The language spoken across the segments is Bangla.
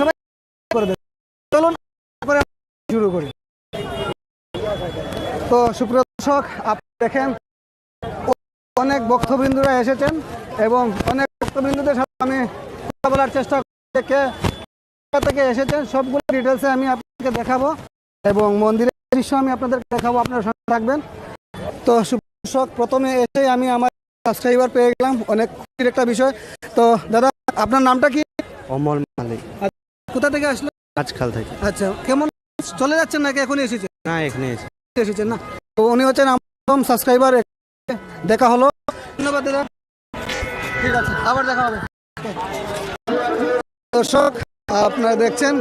সবাই করে দেবেন চলুন করে শুরু করি। তো সুপ্রিয় দর্শক আপনি দেখেন অনেক বক্তবিন্দুরা এসেছেন এবং অনেক বক্তবিন্দুদের সাথে আমি কথা বলার চেষ্টা করছি থেকে এসেছেন সবগুলো ডিটেলসে আমি আপনাদেরকে দেখাবো এবং মন্দিরের দৃশ্য আমি আপনাদেরকে দেখাবো আপনারা সঙ্গে থাকবেন। তো দর্শক প্রথমে এসে আমি আমার সাবস্ক্রাইবার পেয়ে গেলাম। অনেক খুশির একটা বিষয়। তো দাদা আপনার নামটা কি? অমল মালিক। কোথা থেকে আসলো? আজকাল থেকে। আচ্ছা কেমন চলে যাচ্ছেন নাকি এখনই এসেছেন? না এখানে এসে এসেছেন না? তো উনি হচ্ছেন আমার সাবস্ক্রাইবার দেখা হলো। ধন্যবাদ দাদা। ঠিক আছে আবার দেখা হবে। দর্শক আপনারা দেখছেন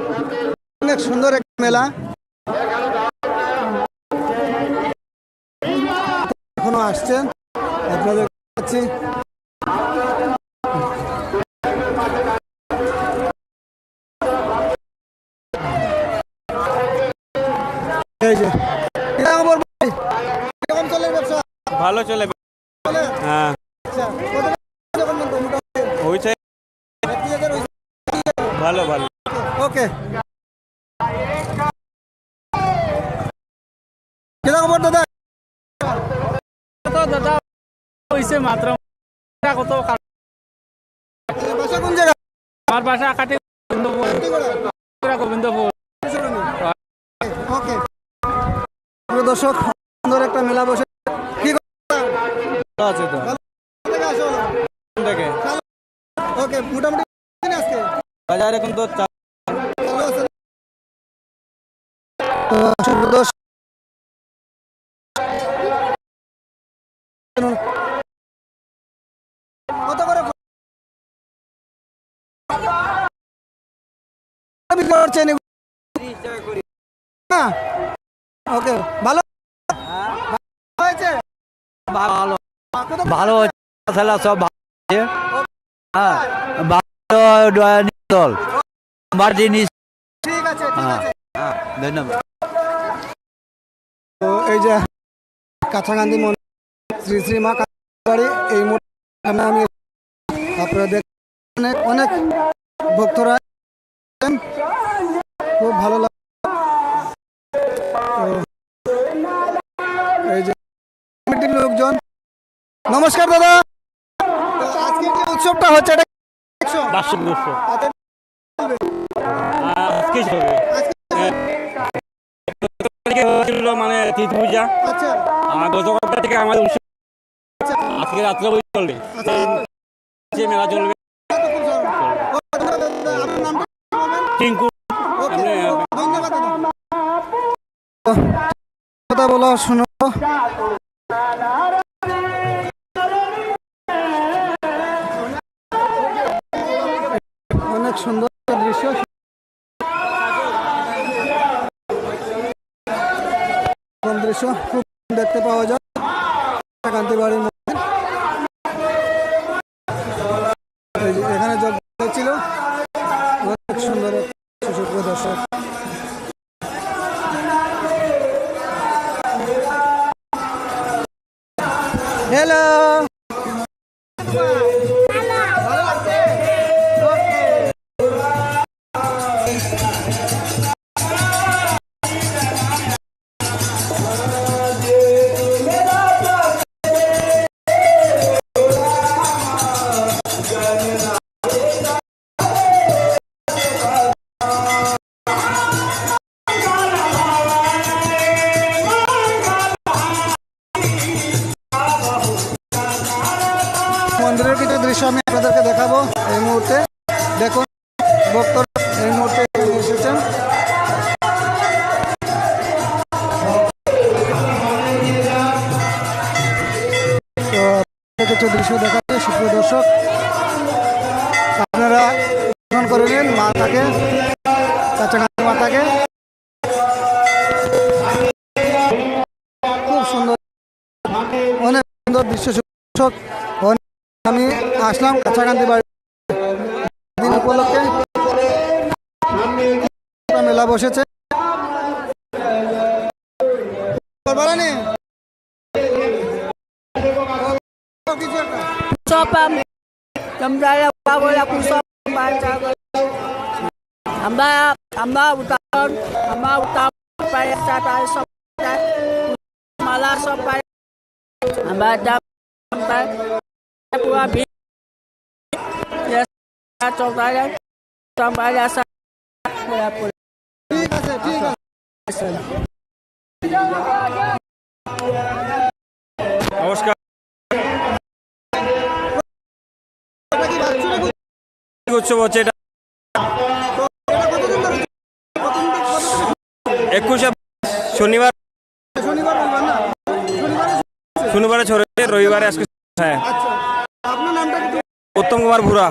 অনেক সুন্দর একটা মেলা। এখনও আসছেন। আপনাদের এই যে এটা খবর ভাই কেমন চলে ব্যবসা। ভালো চলে হ্যাঁ। আচ্ছা হয়েছে? ভালো ভালো। ওকে। কীরকম খবর দাদা? দাদা হয়েছে মাত্র। কত বাসা কোন জায়গা? আমার বাসা কাটে গোবিন্দপুর। গোবিন্দপুর। দর্শক সুন্দর একটা মেলা বসে কি আছে তো। ওকে মোটামুটি আজকে বাজার এখন তো কত করে করছেন? না। ওকে ভালো? হয়েছে? ভালো। ভালো খেলা সব ভালো হ্যাঁ ভালো দল। মার্টিন ঠিক আছে ঠিক হ্যাঁ। আছে। হ্যাঁ ধন্যবাদ। তো এই যে কাছাকান্দি মন্দির শ্রী শ্রী মা কালী এই মুহূর্তে আমি আপনারা দেখেন অনেক অনেক ভক্তরা খুব ভালো এই যে কমিটির লোকজন। নমস্কার দাদা। আজকে যে উৎসবটা হচ্ছে? এটা দেখছ? বার্ষিক উৎসব। আচ্ছা, আজকে হবে। হয়েছিল মানে পূজা। আচ্ছা। গতকাল থেকে আমাদের উৎসব। আচ্ছা। আজকে রাত্রে চলবে। মেলা চলবে? টিঙ্কু। কথা বলা শুনো। অনেক সুন্দর দৃশ্য। দৃশ্য। খুব দেখতে পাওয়া যায়। কান্তি বাড়ির কিছু দৃশ্য দেখাচ্ছে সুপ্রিয় দর্শক, আপনারা দর্শন করে নিন মাতাকে কাছাকাছি মাতাকে খুব সুন্দর, অনেক সুন্দর দৃশ্য দর্শক আমি আসলাম কাছাকাছি বাড়ি। উপলক্ষে মেলা বসেছে। sopam kamdala babola ku sopam baca. Amba amba utar amba utar paya tata sopam mala sopam amba dam amba pura bi ya sopam ya sopam ya sopam উৎসব হচ্ছে এটা। একুশে শনিবার। শনিবার ছড়েছে রবিবারে আজকে হ্যাঁ। উত্তম কুমার ভুরা।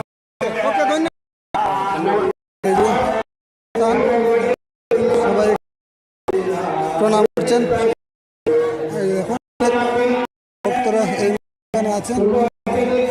প্রণাম করছেন। আছেন।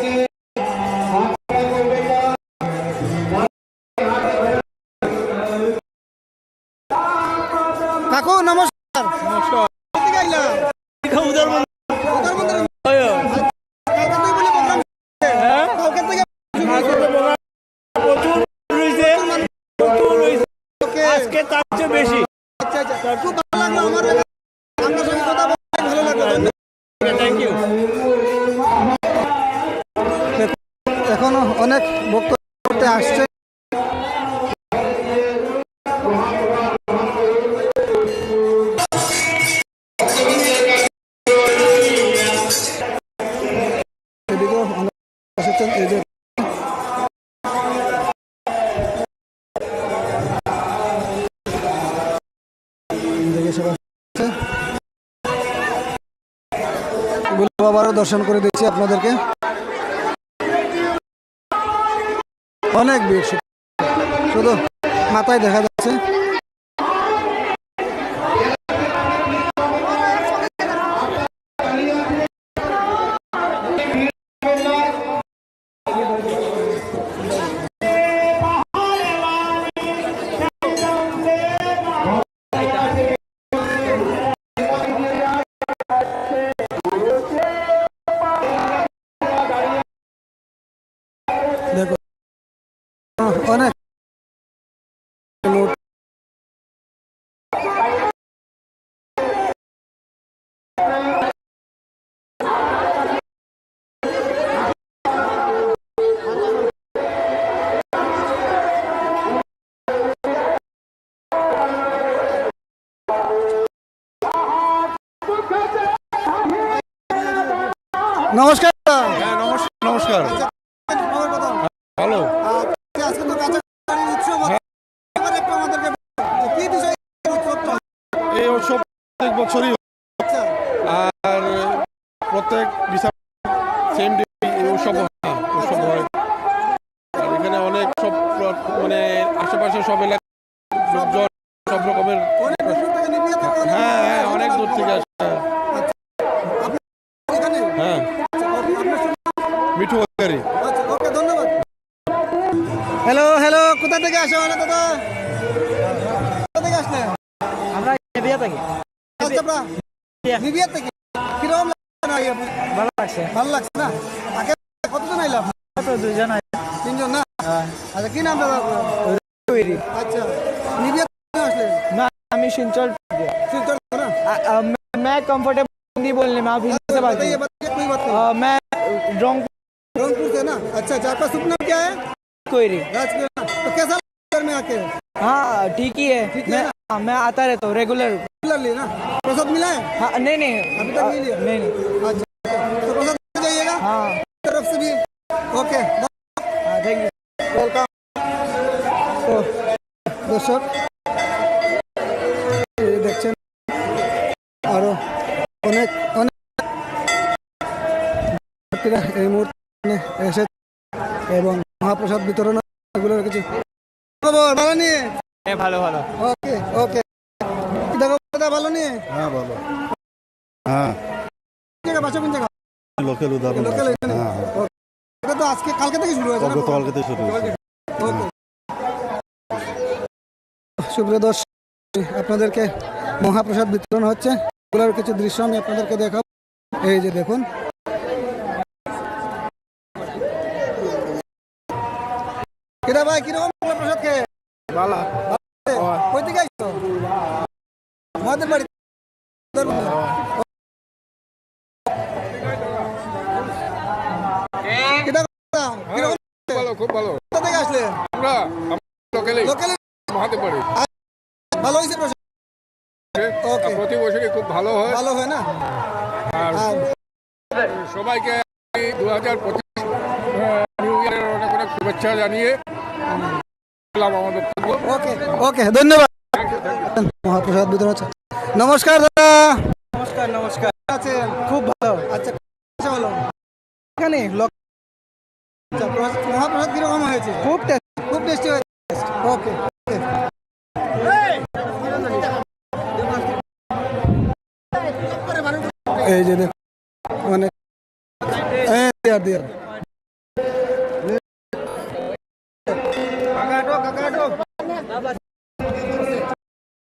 দর্শন করে দিচ্ছি আপনাদেরকে। অনেক বেশি শুধু মাথায় দেখা যাচ্ছে। যে নমস্কার এই উৎসব প্রত্যেক বছরই হয়। হচ্ছে? আর প্রত্যেক ডিসেম্বর থেকে আসো মানে দাদা কোথা থেকে আসলে আমরা বিয়ে থাকি আচ্ছা আপনার নিবিয়া থেকে কিরকম লাগছে না ইয়ে? ভালো লাগছে ভালো লাগছে না আগে কতজন আইলাম তো দুজন তিনজন না আচ্ছা কি নাম দাদা আপনার? তৈরি আচ্ছা নিবিয়া থেকে আসলে না আমি শিলচর শিলচর থেকে না मैं कंफर्टेबल हिंदी बोलने में आप हिंदी से बात बताइए बताइए कोई बात नहीं कीजिए। मैं रॉन्ग रंगपुर से ना अच्छा अच्छा आपका शुभ नाम क्या है कोई नहीं राजकीय ना तो कैसा लगा घर में आके हाँ ठीक ही है ठीक है मैं ना? हाँ, मैं आता रहता हूँ रेगुलर रेगुलरली ना प्रसाद मिला है हाँ नहीं नहीं अभी तक नहीं लिया? नहीं नहीं अच्छा तो प्रसाद ले जाइएगा हाँ तरफ से भी ओके हाँ थैंक यू ওয়েলকাম তো দর্শক এই দেখছেন আরো অনেক অনেক ভক্তরা এই মুহূর্তে এসে এবং মহাপ্রসাদ বিতরণ এগুলোর কিছু খবর ভালো নিয়ে? ভালো ভালো। ওকে ওকে। দেখো দাদা ভালো নিয়ে? হ্যাঁ হ্যাঁ। জায়গা বাসা কোন জায়গা লোকেল উদাহরণ লোকাল হ্যাঁ হ্যাঁ। এটা তো আজকে কালকে থেকে শুরু হয়েছে থেকে শুরু হয়েছে। ওকে। সুপ্রিয় দর্শক আপনাদেরকে মহাপ্রসাদ বিতরণ হচ্ছে। এগুলোর কিছু দৃশ্য আমি আপনাদেরকে দেখাবো। এই যে দেখুন কিরা ভাই কীরকম প্রসাদ খেয়ে বালা। কই থেকে আইছো? আমাদের বাড়ি? কীরকম ভালো খুব ভালো। কোথা থেকে আসলে? আমরা লোকালে লোকালে মহাতে পারি। ভালো হয়েছে প্রশ্ন প্রতি বছরই খুব ভালো হয়। ভালো হয় না? আর সবাইকে দু হাজার পঁচিশ নিউ ইয়ারের অনেক অনেক শুভেচ্ছা জানিয়ে ওকে ওকে ধন্যবাদ। মহাপ্রসাদ বিতরণ হচ্ছে। নমস্কার দাদা। নমস্কার নমস্কার। আছেন? খুব ভালো। আচ্ছা আচ্ছা ভালো এখানে লোক আচ্ছা, প্রসাদ- মহাপ্রসাদ কীরকম হয়েছে? খুব টেস্ট। খুব টেস্টি হয়েছে। ওকে এই যে দেখ অনেক এই দেয়ার দেয়ার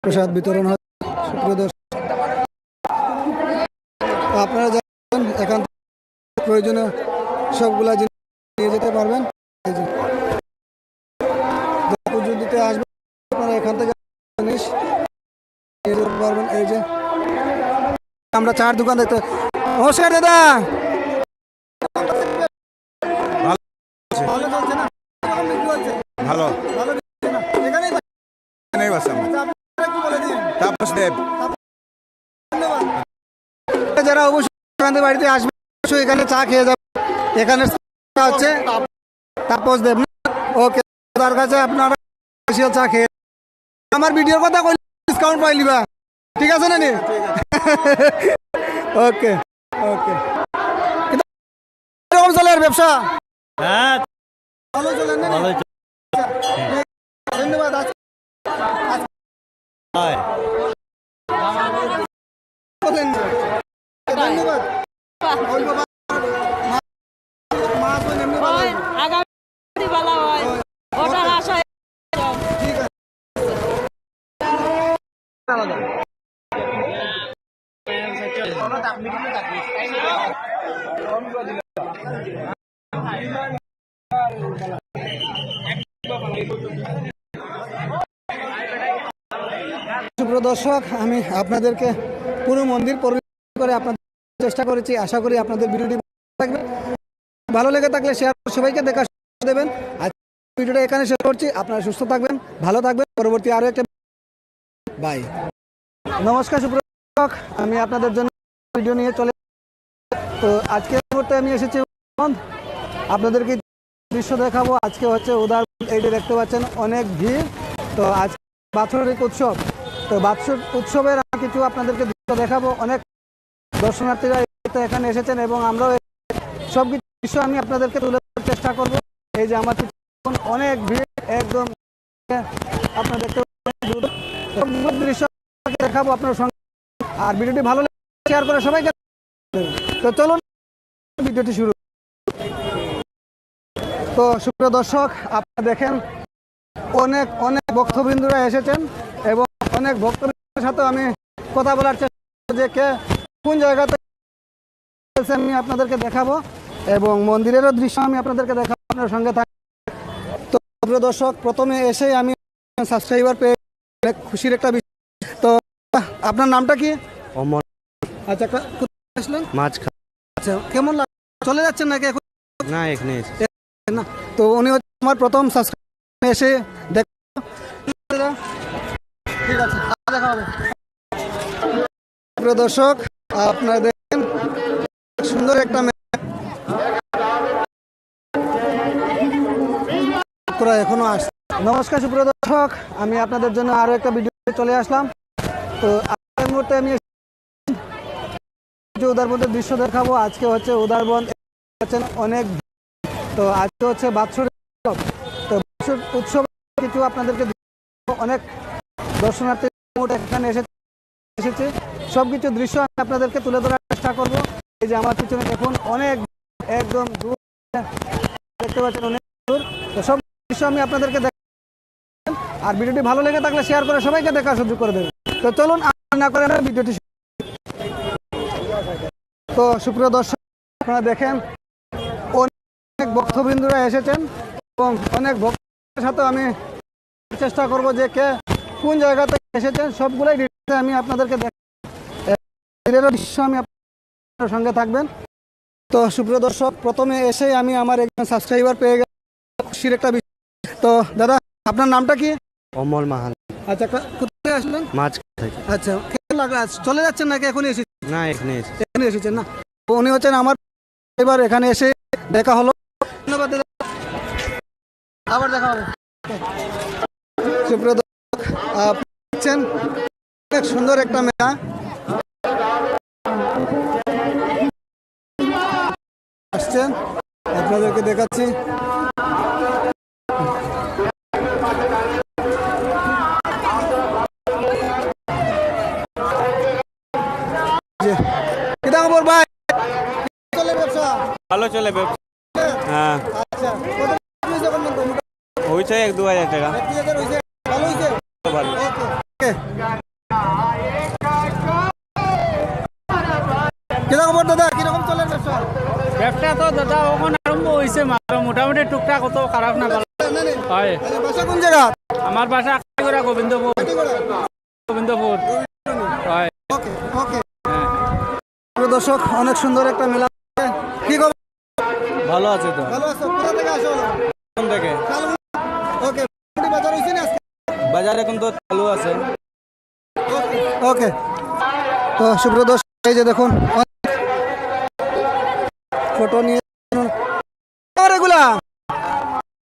প্রসাদ বিতরণ হয়। আপনারা যাবেন এখান প্রয়োজনীয় সবগুলা জিনিস নিয়ে যেতে পারবেন। পুজো দিতে আসবেন আপনারা এখান থেকে জিনিস নিয়ে যেতে পারবেন। এই যে আমরা চার দোকান দেখতে নমস্কার দাদা। ভালো? ভালো? এখানেই বাস- তাপস দেব যারা অবশ্যই বাড়িতে আসবে অবশ্যই এখানে চা খেয়ে যাবে। এখানে হচ্ছে তাপস দেব ওকে তার কাছে আপনারা চা খেয়ে আমার ভিডিওর কথা কইলে ডিসকাউন্ট পাইলি বা ঠিক আছে না নি? ওকে ওকে। কীরকম চলে আর ব্যবসা? হ্যাঁ। ভালো চলে না নি? ভালো ধন্যবাদ। ধন্যবাদ মা- মাছ ওই এমনি ভালো হয় আগামী ভালো হয় ওটার আশায় ঠিক আছে আলাদা সুপ্রিয় দর্শক, আমি আপনাদেরকে পুরো মন্দির পরিদর্শন করে আপনাদের চেষ্টা করেছি। আশা করি আপনাদের ভিডিওটি লাগবে। ভালো লেগে থাকলে শেয়ার সবাইকে দেখা দেবেন। আজ ভিডিওটা এখানে শেষ করছি। আপনারা সুস্থ থাকবেন, ভালো থাকবেন। পরবর্তী আরও একটা বাই নমস্কার সুপ্রিয় দর্শক, আমি আপনাদের জন্য ভিডিও নিয়ে চলে তো আজকে মুহূর্তে আমি এসেছি। আপনাদেরকে দৃশ্য দেখাবো। আজকে হচ্ছে উদার এই যে দেখতে পাচ্ছেন, অনেক ভিড়। তো আজ বাৎসরিক উৎসব। তো বাৎসরিক উৎসবের কিছু আপনাদেরকে দেখাবো। অনেক দর্শনার্থীরা এখানে এসেছেন এবং আমরাও সব কিছু দৃশ্য আমি আপনাদেরকে তুলে চেষ্টা করব। এই যে আমার অনেক ভিড়, একদম সুন্দর দৃশ্য দেখাবো আপনার সঙ্গে। আর ভিডিওটি ভালো শেয়ার করে সবাইকে তো চলুন, ভিডিওটি শুরু তো সুপ্রিয় দর্শক, আপনারা দেখেন অনেক অনেক ভক্তবৃন্দুরা এসেছেন এবং অনেক ভক্তবৃন্দের সাথে আমি কথা বলার চেষ্টা যে কে কোন জায়গাতে আমি আপনাদেরকে দেখাবো এবং মন্দিরেরও দৃশ্য আমি আপনাদেরকে দেখাবো আপনার সঙ্গে থাক তো প্রিয় দর্শক প্রথমে এসে আমি সাবস্ক্রাইবার পেয়ে অনেক খুশির একটা বিষয়। তো আপনার নামটা কি? অমর আচ্ছা কোথায় আসলেন? মাছ আচ্ছা কেমন চলে যাচ্ছেন নাকি এখন? না এখানে না তো উনি হচ্ছে আমার প্রথম সাবস্ক্রাইব এসে দেখ দর্শক, আপনারা দেখেন, সুন্দর একটা এখনও আস নমস্কার সুপ্রিয় দর্শক, আমি আপনাদের জন্য আরও একটা ভিডিও চলে আসলাম। তো আজকের মুহূর্তে আমি উদারবন্দের দৃশ্য দেখাবো, আজকে হচ্ছে উদারবন্দ অনেক তো আজকে হচ্ছে বাৎসরিক উৎসব কিছু আপনাদেরকে অনেক দর্শনার্থী এখানে এসে এসেছে। সব কিছু দৃশ্য আমি আপনাদেরকে তুলে ধরার চেষ্টা করব। এই যে আমার পিছনে দেখুন, অনেক একদম দূর দেখতে পাচ্ছেন অনেক দূর। তো সব দৃশ্য আমি আপনাদেরকে দেখ আর ভিডিওটি ভালো লেগে থাকলে শেয়ার করে সবাইকে দেখার সুযোগ করে দেবেন। তো চলুন না করে ভিডিওটি তো সুপ্রিয় দর্শক, আপনারা দেখেন, অনেক ভক্তবৃন্দুরা এসেছেন এবং অনেক ভক্তের সাথে আমি চেষ্টা করব যে কে কোন জায়গা থেকে এসেছেন সবগুলোই ডিটেলসে আমি আপনাদেরকে দেখ এর দৃশ্য আমি আপনার সঙ্গে থাকবেন। তো সুপ্রিয় দর্শক প্রথমে এসে আমি আমার একজন সাবস্ক্রাইবার পেয়ে গেলাম খুশির একটা বিষয়। তো দাদা আপনার নামটা কি? অমল মাহাল। আচ্ছা কোথায় আসলেন? মাছ থেকে। আচ্ছা লাগল চলে যাচ্ছেন নাকি এখনই এসেছেন না এখানে এখানে এসেছেন না? উনি হচ্ছেন আমার এবার এখানে এসে দেখা হলো। ধন্যবাদ দাদা। আবার দেখা হবে। সুপ্রিয় দর্শক দেখছেন অনেক সুন্দর একটা মেলা। আসছেন। আপনাদেরকে দেখাচ্ছি। যে খবর ভাই? চলে ব্যবসা? ভালো চলে ব্যবসা হ্যাঁ আচ্ছা কত হয়েছে এখন পর্যন্ত? হয়েছে এক দু হাজার টাকা। দাদা? কীরকম চলে ব্যবসা? ব্যবসা তো দাদা ওখানে আরম্ভ হয়েছে মোটামুটি টুকটাক অত খারাপ না ভালো না, না, হয় বাসা কোন জায়গা আমার বাসা গোবিন্দপুর গোবিন্দপুর হয়। ওকে ওকে দর্শক অনেক সুন্দর একটা মেলা। কি খবর ভালো আছে তো। ভালো আছো। কোথা থেকে আসো? থেকে? ওকে বাজার হয়েছে এখন তো চালু আছে। ওকে। তো সুব্রত এই যে দেখুন ফটো নিয়ে এগুলা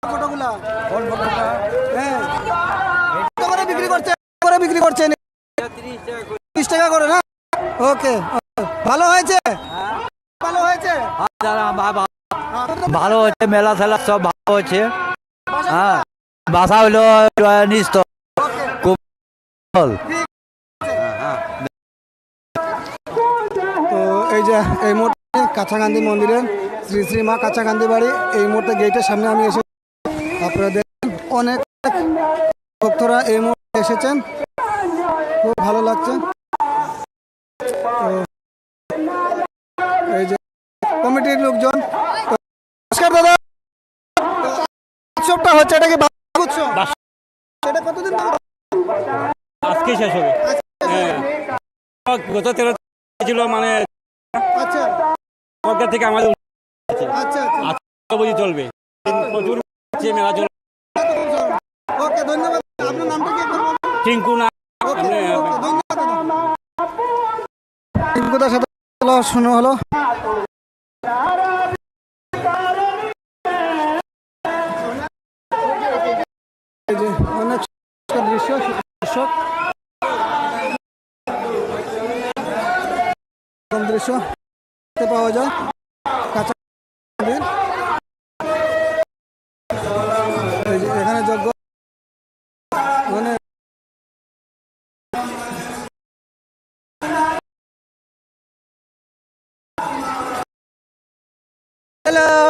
ফটোগুলা হ্যাঁ। করে বিক্রি করছে? করে বিক্রি করছে তিরিশ টাকা করে না? ওকে ভালো হয়েছে? ভালো হয়েছে? ভালো। হচ্ছে মেলা খেলা সব ভালো হচ্ছে হ্যাঁ। বাসা হইল এই যে, এই মুহূর্তে কাছাকান্দি মন্দিরে, শ্রী শ্রী মা কাছাকান্দি বাড়ি, এই মুহূর্তে গেটের সামনে আমি এসে আপনারা দেখেন অনেক ভক্তরা এই মুহূর্তে এসেছেন। খুব ভালো লাগছে। এই যে, কমিটির লোকজন, নমস্কার দাদা। হচ্ছে এটা কি সেটা কতদিন আজকে শেষ হবে। হ্যাঁ। গত তেরো ছিল মানে আচ্ছা। সরকার থেকে আমাদের আচ্ছা আচ্ছা। বুঝি চলবে। প্রচুর মেলা চলবে। ওকে ধন্যবাদ। আপনার নামটা কি টিঙ্কু না। টিঙ্কুদার সাথে শোনা হলো। অনেক দৃশ্য দর্শক দৃশ্য। পাওয়া যায়। কাঁচা এখানে যজ্ঞ। মানে হ্যালো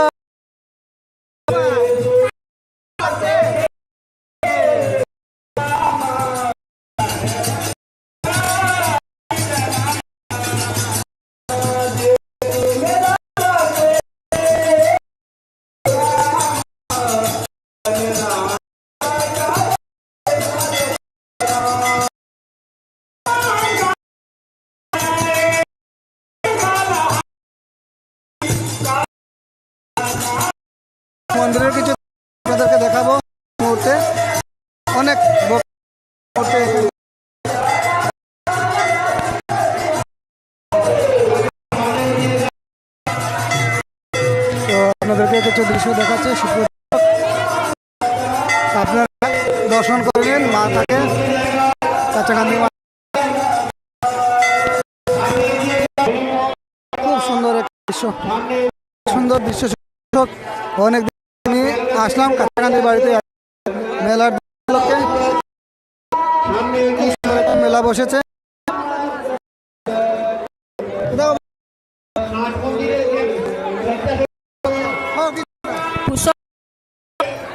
দৃশ্য দেখাচ্ছে আপনারা দর্শন করলেন মা থাকে, কাছাকাছি খুব সুন্দর একটা দৃশ্য। সুন্দর দৃশ্য অনেক আমি আসলাম কাছাকাছি বাড়িতে। মেলার মেলা বসেছে।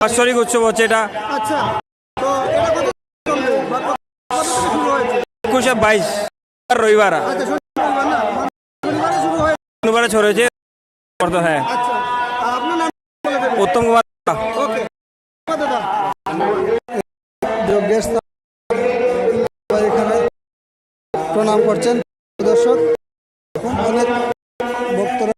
বাৎসরিক উৎসব হচ্ছে এটা। আচ্ছা তো এটা কত চলবে? বা কত কত থেকে শুরু হয়েছে? একুশে বাইশ রবিবার। আচ্ছা শনিবার মানে ছড়েছে হ্যাঁ। আচ্ছা উত্তম কুমার এখানে প্রণাম করছেন। দর্শক অনেক ভক্তরা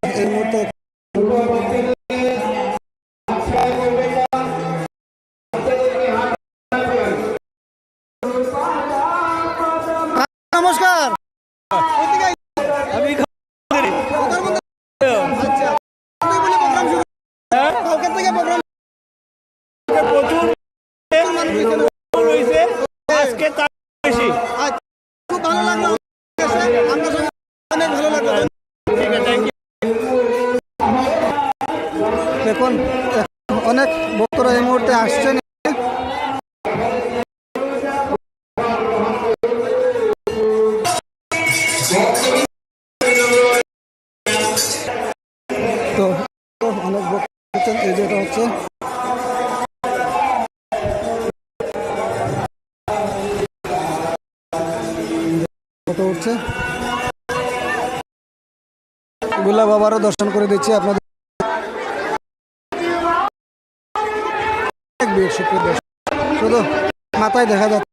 আজকে তার দিচ্ছি আপনাদের মাথায় দেখা যাচ্ছে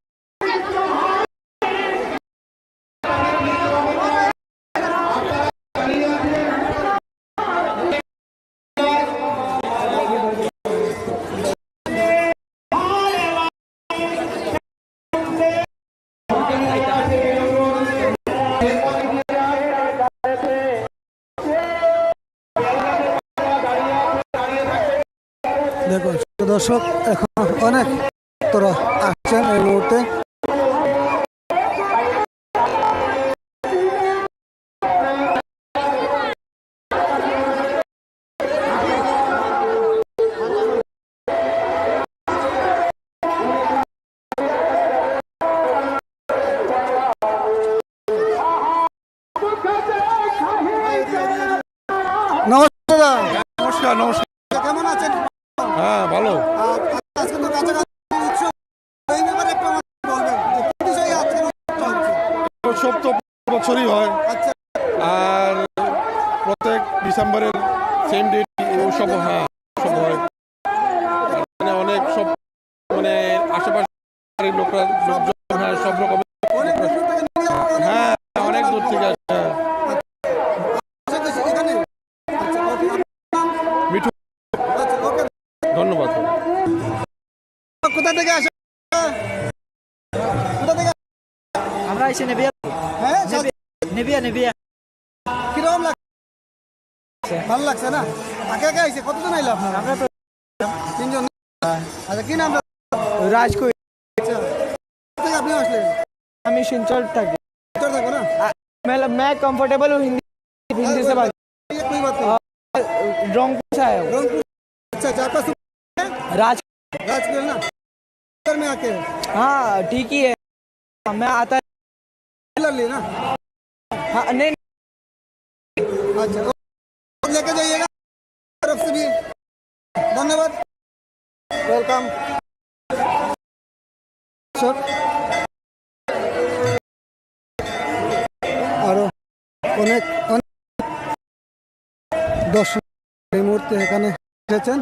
দর্শক এখন অনেক উৎসব তো বছরই হয়। আর প্রত্যেক ডিসেম্বরের সেম ডেট উৎসব হ্যাঁ উৎসব হয়। মানে অনেক সব মানে আশেপাশে লোকরা লাগছে ভালো লাগছে না আগে আগে আইছে কতজন আইলো আপনার আমরা তো তিনজন আচ্ছা কি নাম রাজকোট আচ্ছা কোথা থেকে আপনি আসলেন আমি শিলচর থাকি উত্তর থাকো না मैं मैं कंफर्टेबल हूँ हिंदी हिंदी से बात ये कोई बात नहीं रॉन्गपुर से आया हूँ रंगपुर अच्छा अच्छा आपका सुप- राज राजगीर ना उधर में आके हाँ ठीक ही है मैं आता ले ली ना हाँ नहीं अच्छा और लेके जाइएगा तरफ से भी धन्यवाद वेलकम সব আরো অনেক অনেক দর্শক এই মুহূর্তে এখানে এসেছেন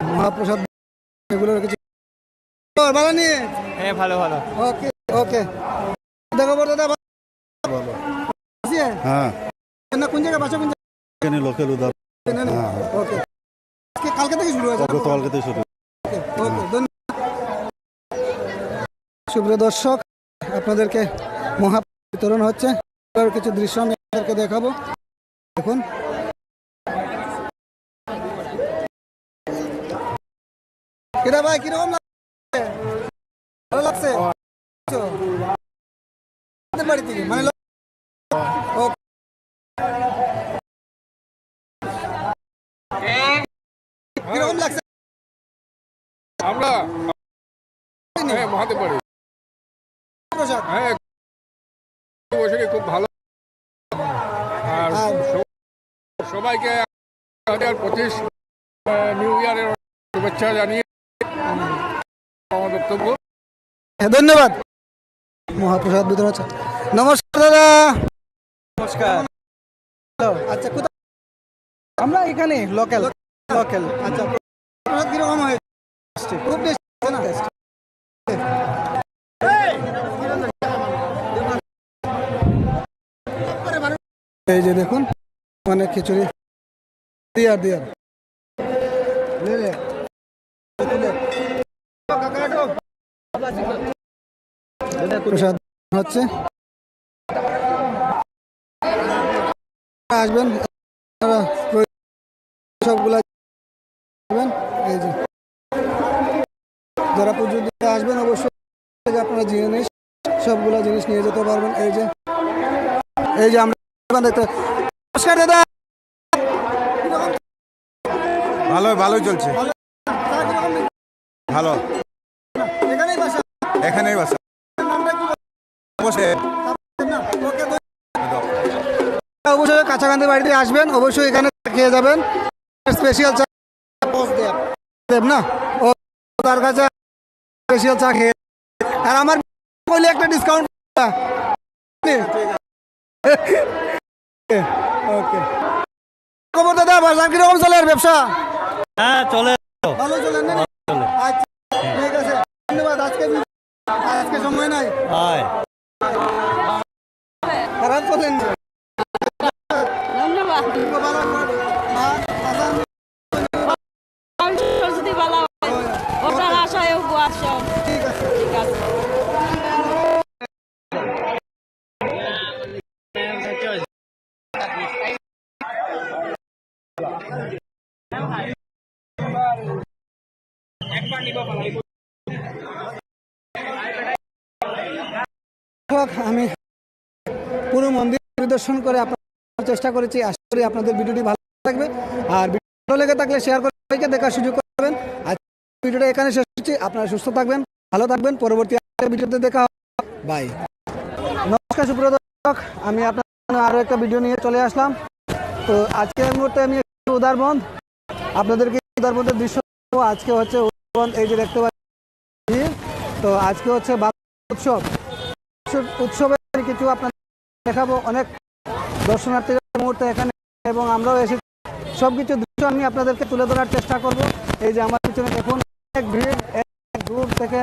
মহাপ্রসাদ এগুলোর কিছু ভালো নিয়ে হ্যাঁ ভালো ভালো ওকে ওকে দেখো বড় দাদা ভালো আছে হ্যাঁ না কোন জায়গায় বাসা কোন এখানে লোকেল ওকে কালকে থেকে শুরু হয়েছে? গতকালকে শুরু। ওকে, ধন্যবাদ। সুপ্রিয় দর্শক আপনাদেরকে মহা বিতরণ হচ্ছে। কিছু দৃশ্য আমি আপনাদেরকে দেখাবো। দেখুন। কিরা ভাই কীরকম লাগছে? ভালো লাগছে? বাড়ি থেকে মানে কীরকম লাগছে? আমরা হ্যাঁ মহাদেব বাড়ি হ্যাঁ বৈশাখী খুব ভালো। আর সবাইকে হাজার পঁচিশ নিউ ইয়ারের শুভেচ্ছা জানিয়ে আমার বক্তব্য। হ্যাঁ, ধন্যবাদ। মহাপ্রসাদ বিতরণ নমস্কার দাদা। নমস্কার। আচ্ছা কোথায়? আমরা এখানে লোকাল লোকাল। আচ্ছা খুব টেস্টি না। এই যে দেখুন মানে খিচুড়ি। দিয়ার দিয়ার। প্রসাদ হচ্ছে। আসবেন। সবগুলা এই যে। যারা পুজো দিতে আসবেন অবশ্যই আপনারা জিনিস সবগুলো জিনিস নিয়ে যেতে পারবেন। এই যে। এই যে আমরা দেখতে নমস্কার দাদা। ভালো ভালোই চলছে। ভালো। এখানেই বাসা। এখানেই বাসা। অবশ্যই কাছাকাছি বাড়িতে আসবেন অবশ্যই এখানে খেয়ে যাবেন। স্পেশাল দেব না। ও তার কাছে স্পেশাল চা খেয়ে আর আমার বলে একটা ডিসকাউন্ট ওকে। খবর দাদা বাজার কীরকম চলে আর ব্যবসা? হ্যাঁ চলে। ভালো চলে না? আচ্ছা ঠিক আছে। ধন্যবাদ আজকে আজকে সময় নাই। হয়। খারাপ করেন ধন্যবাদ। আমি পুরো মন্দির পরিদর্শন করে আপনার চেষ্টা করেছি। আশা করি আপনাদের ভিডিওটি ভালো লাগবে। আর ভিডিও লেগে থাকলে শেয়ার করে সবাইকে দেখার সুযোগ করবেন। আর ভিডিওটা এখানে শেষ করছি। আপনারা সুস্থ থাকবেন, ভালো থাকবেন। পরবর্তী ভিডিওতে দেখা বাই নমস্কার, সুপ্রিয় দর্শক, আমি আপনার আরও একটা ভিডিও নিয়ে চলে আসলাম। তো আজকের মুহূর্তে আমি উদারবন্ধ আপনাদেরকে তার মধ্যে দৃশ্য আজকে হচ্ছে এই যে দেখতে পাচ্ছি, তো আজকে হচ্ছে উৎসব। উৎসবের উৎসবে কিছু আপনাদের দেখাবো। অনেক দর্শনার্থীরা মুহূর্তে এখানে এবং আমরাও এসে সব কিছু দৃশ্য আমি আপনাদেরকে তুলে ধরার চেষ্টা করব। এই যে আমার পিছনে দেখুন, অনেক ভিড় দূর থেকে